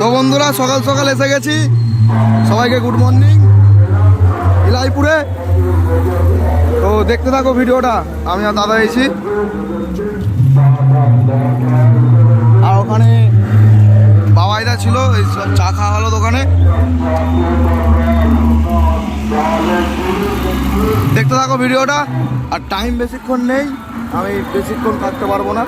তো বন্ধুরা, সকাল সকাল এসে গেছি। সবাইকে গুড মর্নিং ইলাইপুরে। তো দেখতে থাকো ভিডিওটা, আমি আর দাদা এসেছি। আর ওখানে বাবাইরা ছিল, এই সব চা খাওয়া হলো দোকানে। দেখতে থাকো ভিডিওটা, আর টাইম বেশিক্ষণ নেই, আমি বেশিক্ষণ থাকতে পারব না।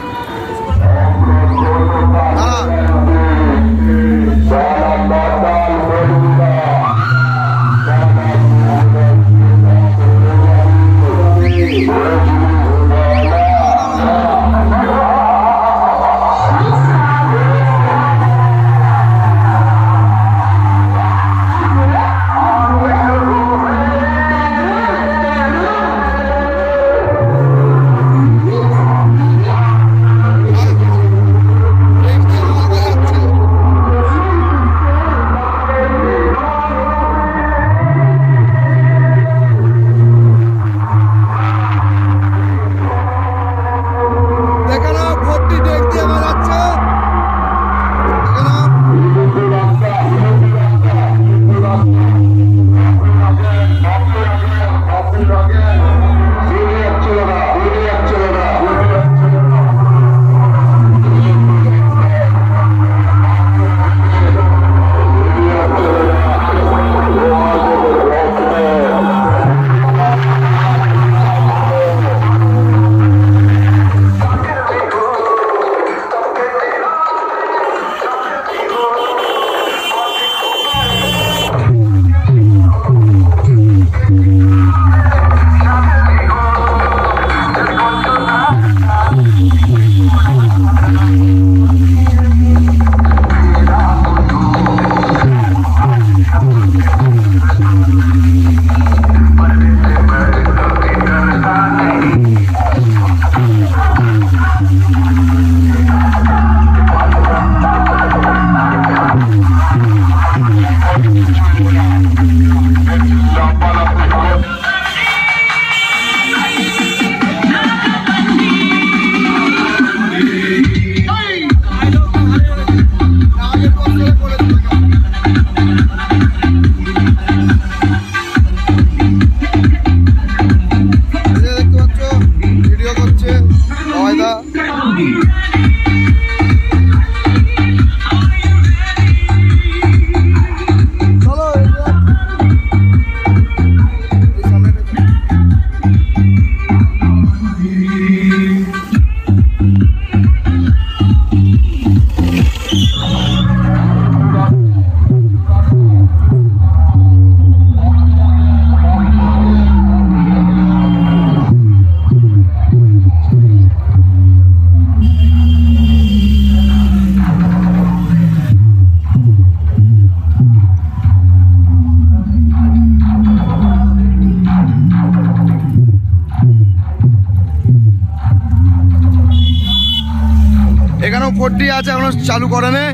ফোরটি আছে এখনও চালু করে নে।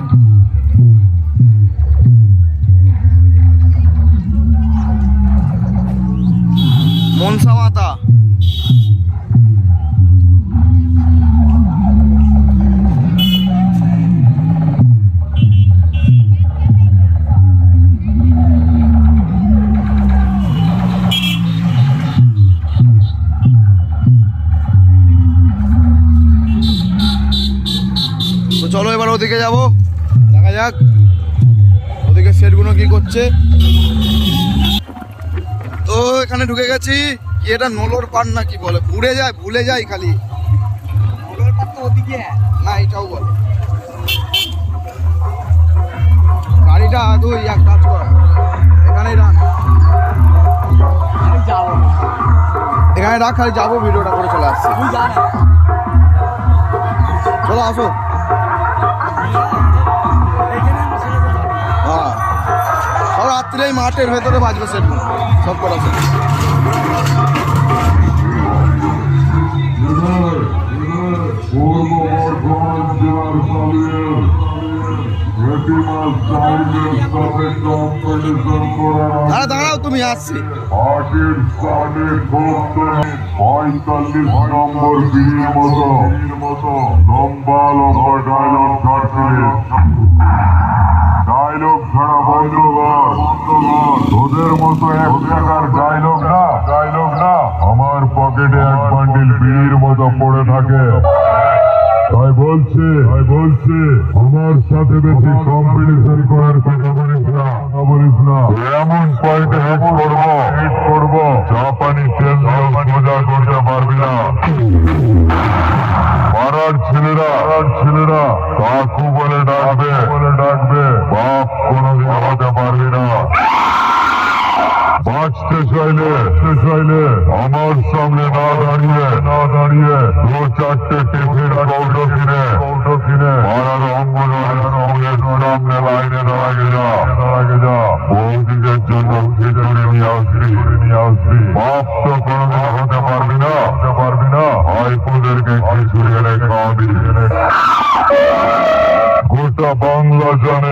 মনসা মাতা। চলো এবার ওদিকে যাব। দেখা যাক। ওদিকে সেটগুলো কি করছে। তো এখানে ঢুকে গেছি। কি এটা নলোর পার না কি বলে? ভুলে যায় ভুলে যায় খালি। নলোর তো ওদিকে। না এটাও বলে। গাড়িটা তুই এক কাজ কর। এখানেই রাখ। এখানে রাখ খালি যাব ভিডিওটা করে চলে আসছি। চলো আসো। কালিয়ার ভেটি মাছ চাউলের সাথে কম্পিটিশন করার দাঁড়া দাঁড়াও তুমি আসছি। হাটের সামনে পঁয়তাল্লিশ নম্বর বিয়ের মতো। লম্বা লম্বা ডায়লগ মতো এক টাকার ডায়লগ না। ডায়লগ না। আমার পকেটে এক বান্ডিল বিড়ির মতো পড়ে থাকে। তাই বলছে তাই বলছে, আমার সাথে বেশি কম্পিটিশন করার কথা বলিস না। কথা বলিস না। এমন পয়েন্টে হিট করব হিট করব, জাপানি তেল সোজা করতে পারবি না। পাড়ার ছেলেরা পাড়ার ছেলেরা কাকু বলে ডাকবে বলে ডাকবে বাপ কোনোদিন হতে বাঁচতে চাইলে চাইলে আমার সামনে না দাঁড়িয়ে না দাঁড়িয়ে দু চারটে টিফিন কৌটো কিনে কৌটো কিনে, পাড়ার অঙ্গনের সামনে লাইনে দাঁড়াগে যা দাঁড়াগে যা বৌদিদের জন্য খিচুড়ি নিয়ে আসবি। নিয়ে আসবি। তো কোনোদিন হতে পারবি না। হতে পারবি না। খিচুড়ি এনে খাওয়াবি। গোটা বাংলা জানে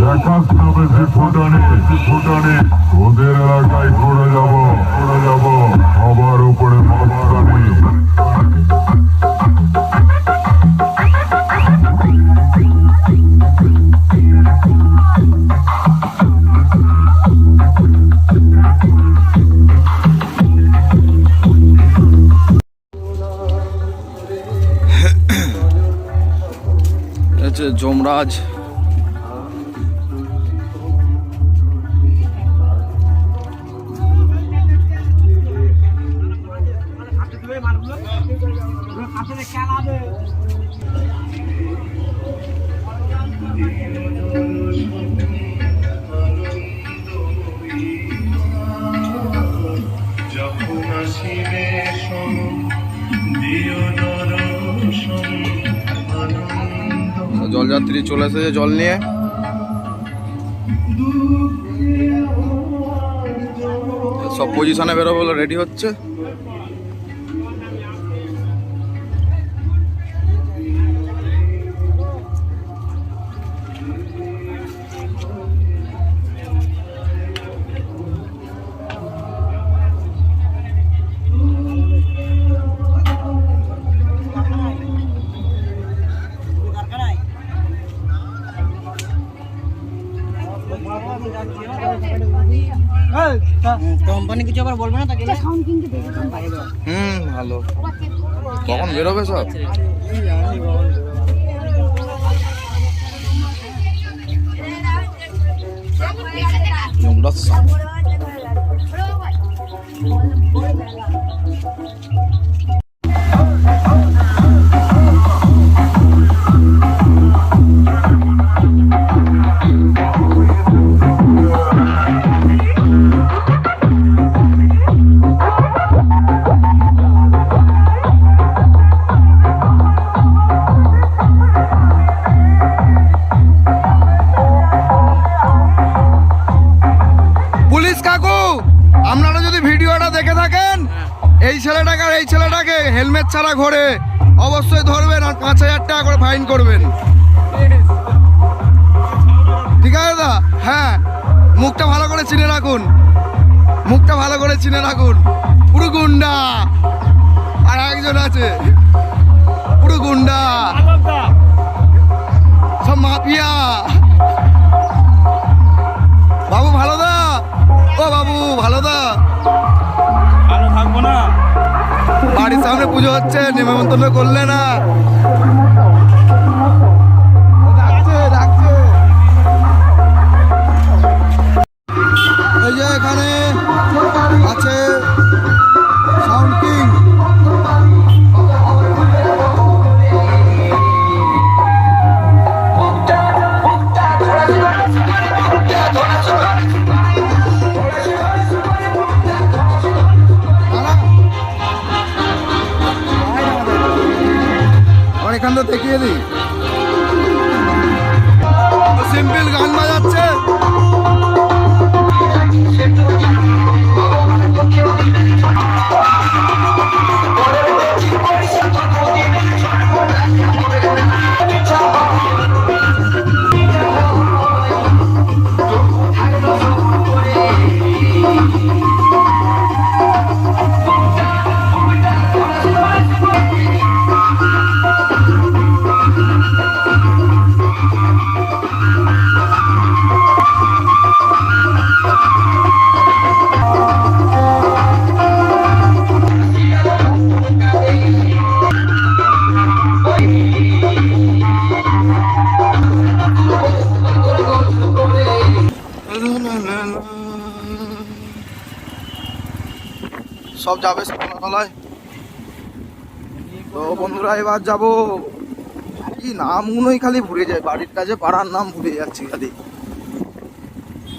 দেখাস না বেশি ফুটানি ফুটানি। ওদের এলাকায় করে যাব করে যাব। সবার উপরে মস্তানি হচ্ছে যমরাজ। যখন আসিবে জলযাত্রী চলে এসেছে জল নিয়ে। সব পজিশনে বেরোবো রেডি হচ্ছে। কোম্পানি কিছু আবার বলবে না তাকে? হুম ভালো। কখন বেরোবে সব? হেলমেট ছাড়া ঘোরে। অবশ্যই ধরবেন আর পাঁচ হাজার টাকা করে ফাইন করবেন। ঠিক আছে দাদা? হ্যাঁ মুখটা ভালো করে চিনে রাখুন। মুখটা ভালো করে চিনে রাখুন। পুরো গুন্ডা। আর একজন আছে। পুরো গুন্ডা। পুজো হচ্ছে নিমন্ত্রণ করলে না। সব যাবে তো বন্ধুরা, এবার যাব। কি নামগুলোই খালি ভুলে যায় বাড়ির কাছে পাড়ার নাম ভুলে যাচ্ছি খালি।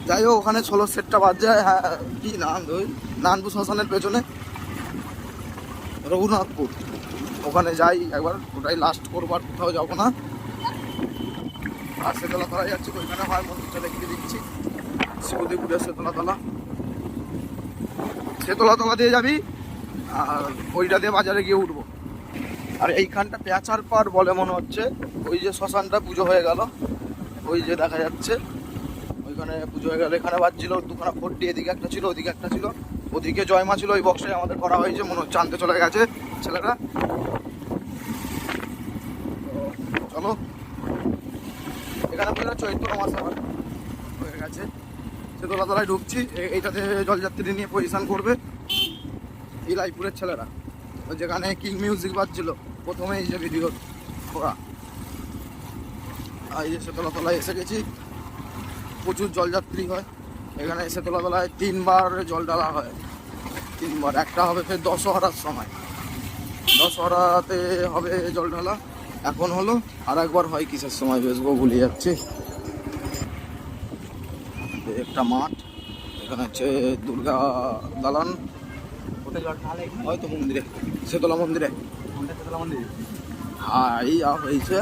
যাই হোক, ওখানে ষোলো সেটটা বাদ যায়। হ্যাঁ কি নাম ওই? নানপুর শ্মশানের পেছনে। রঘুনাথপুর। ওখানে যাই একবার, ওটাই লাস্ট করবার কোথাও যাব না। আর সেতলা তলা যাচ্ছি, ওইখানে হয় মন্দিরটা দেখিয়ে দিচ্ছি। শিবদেপুরের সেতলা তলা সেতলা তলা দিয়ে যাবি, আর ওইটা দিয়ে বাজারে গিয়ে উঠবো। আর এইখানটা পেঁচার পাড় বলে মনে হচ্ছে। ওই যে শ্মশানটা পুজো হয়ে গেল, ওই যে দেখা যাচ্ছে। ওইখানে পুজো হয়ে গেল। এখানে বাজছিল দুখানা ফোরটি, এদিকে একটা ছিল, ওদিকে একটা ছিল। ওদিকে জয়মা ছিল, ওই বক্সে আমাদের করা হয়েছে, মনে হচ্ছে আনতে চলে গেছে ছেলেরা তো চলো। এখানে চৈত্র মাস আবার হয়ে গেছে। সে তলাতলায় ঢুকছি এইটাতে জলযাত্রী নিয়ে পজিশন করবে। ইলাইপুরের ছেলেরা। যেখানে কিং মিউজিক বাজছিল, প্রথমে এই যে ভিডিও করা। এই যে তলায় এসে গেছি, প্রচুর জলযাত্রী হয়। এখানে সেতলা তলায় তিনবার জল ঢালা হয়। তিনবার, একটা হবে ফের দশহরার সময়। দশহরাতে হবে জল ঢালা। এখন হলো আর একবার হয় কিসের সময় বেসবো ভুলে যাচ্ছি। এই একটা মাঠ এখানে হচ্ছে দুর্গা দালান? হয়তো মন্দিরে শেতলা মন্দিরে? হ্যাঁ এই হয়েছে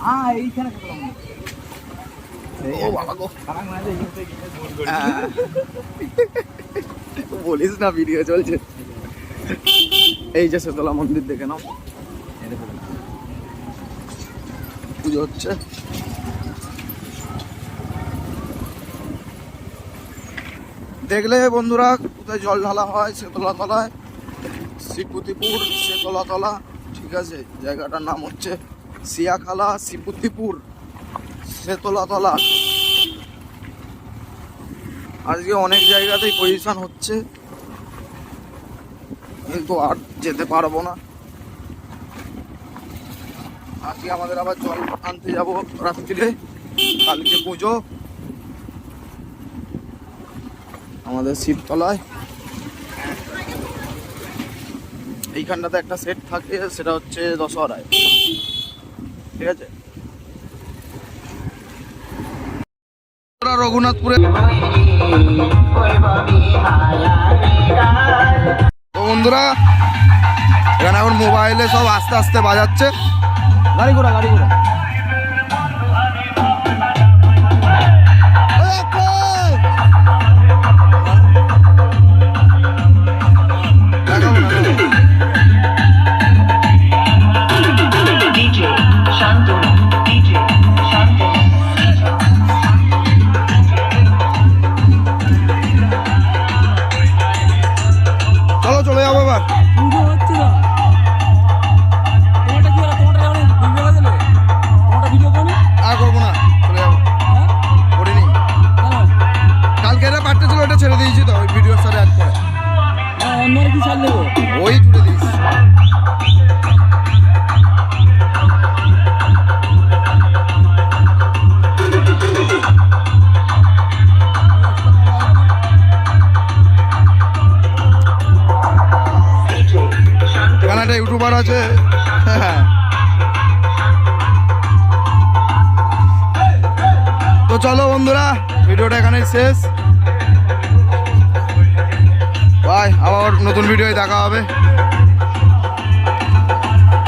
হ্যাঁ। ও বাবা গো। হ্যাঁ। বলিস না ভিডিও চলছে এই যে শেতলা মন্দির দেখে নাও পুজো হচ্ছে দেখলে বন্ধুরা, কোথায় জল ঢালা হয় শেতলা তলায়? শ্রীপুতিপুর শেতলা তলা, ঠিক আছে? জায়গাটার নাম হচ্ছে সিয়াখালা শ্রীপুতিপুর শেতলা তলা। আজকে অনেক জায়গাতেই পজিশন হচ্ছে। কিন্তু আর যেতে পারব না। আজকে আমাদের আবার জল আনতে যাব রাত্রিরে, কালকে পুজো। আমাদের শিবতলায় এইখানটাতে একটা সেট থাকে, সেটা হচ্ছে দশহরায় ঠিক আছে? রঘুনাথপুরে বন্ধুরা, এখানে এখন মোবাইলে সব আস্তে আস্তে বাজাচ্ছে। গাড়ি ঘোড়া গাড়ি ঘোড়া।